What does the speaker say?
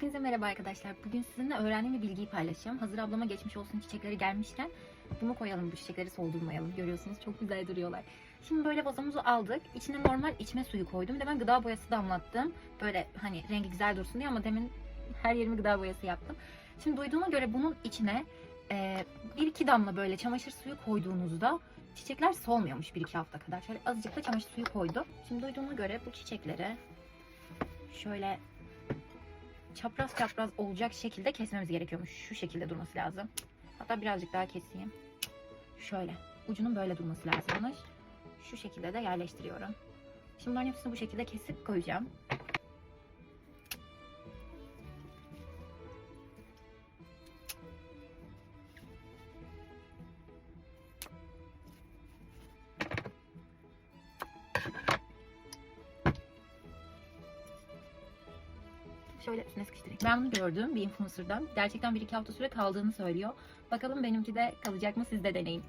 Hepinize merhaba arkadaşlar. Bugün sizinle öğrendiğim bir bilgiyi paylaşacağım. Hazır ablama geçmiş olsun çiçekleri gelmişken bunu koyalım bu çiçekleri soldurmayalım. Görüyorsunuz çok güzel duruyorlar. Şimdi böyle vazomuzu aldık. İçine normal içme suyu koydum. Bir ben gıda boyası damlattım. Böyle hani rengi güzel dursun diye ama demin her yerimi gıda boyası yaptım. Şimdi duyduğuma göre bunun içine e, bir iki damla böyle çamaşır suyu koyduğunuzda çiçekler solmuyormuş bir iki hafta kadar. Şöyle azıcık da çamaşır suyu koydum. Şimdi duyduğuma göre bu çiçekleri şöyle çapraz çapraz olacak şekilde kesmemiz gerekiyormuş. Şu şekilde durması lazım. Hatta birazcık daha keseyim. Şöyle. Ucunun böyle durması lazımmış. Şu şekilde de yerleştiriyorum. Şimdi bunların hepsini bu şekilde kesip koyacağım. Şöyle üstüne. Ben bunu gördüm bir influencer'dan. Gerçekten bir iki hafta süre kaldığını söylüyor. Bakalım benimki de kalacak mı siz de deneyin.